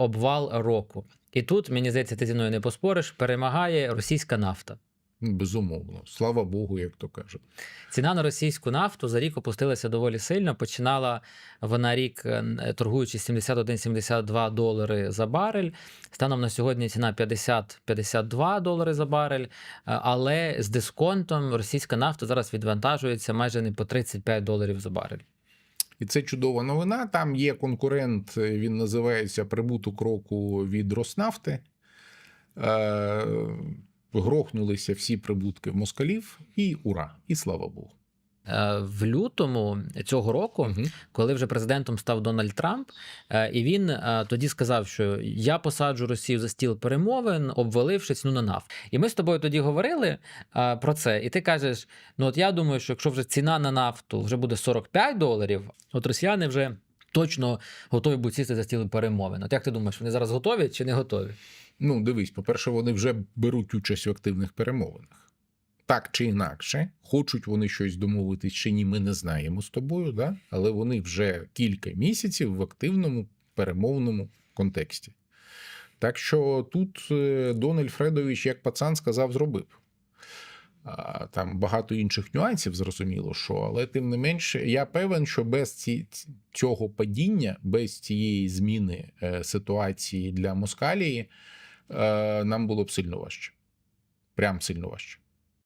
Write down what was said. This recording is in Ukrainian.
обвал року. І тут, мені здається, ти зі мною не поспориш, перемагає російська нафта. Безумовно, слава Богу, як то кажуть. Ціна на російську нафту за рік опустилася доволі сильно. Починала вона рік, е, торгуючи 71-72 долари за барель. Станом на сьогодні ціна 50-52 долари за барель. Е, Але з дисконтом російська нафта зараз відвантажується майже не по 35 доларів за барель. І це чудова новина. Там є конкурент, він називається прибуток року від Роснафти. Е, грохнулися всі прибутки москалів, і ура! І слава Богу. Е, В лютому цього року Угу. коли вже президентом став Дональд Трамп, е, і він е, тоді сказав, що я посаджу Росію за стіл перемовин, обваливши ціну на нафту. І ми з тобою тоді говорили про це, і ти кажеш: ну от я думаю, що якщо вже ціна на нафту вже буде 45 доларів, от росіяни вже. Точно готові будуть сісти за стіл перемовин. От як ти думаєш, вони зараз готові чи не готові? Ну, дивись, по-перше, вони вже беруть участь в активних перемовинах. Так чи інакше, хочуть вони щось домовитись чи ні, ми не знаємо з тобою, да? але вони вже кілька місяців в активному перемовному контексті. Так що тут е, Дональд Фредович, як пацан сказав, зробив. Там багато інших нюансів, зрозуміло, що, але тим не менше, я певен, що без ці, цього падіння, без цієї зміни е, ситуації для Москалії, е, нам було б сильно важче. Прям сильно важче.